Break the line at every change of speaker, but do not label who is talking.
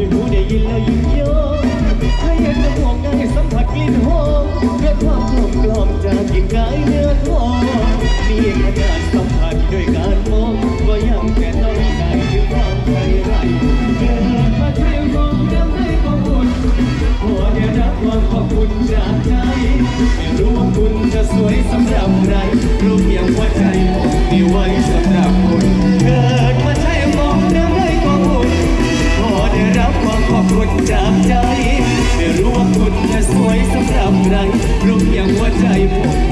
ือหนูได้ยินแล้ว
ยิ่งโยงให้เห็นจมูกได้สัมผัสกลิ่นหอมเกิดความกลมกล่อมจากกลิ่นกายเนื้อทองมีขนาดสัมผัสด้วยการมองก็ยังแต่ต้องได้ถึงความใจไรเกิดมาใช้มองยังได้ข้อมูลขอได้รับความขอบคุณจากใจไม่รู้ว่าคุณจะสวยสำหรับใครรู้เพียงว่าใจผมมีไว้สำหรับ ไรรู้อย่างว่าใจผม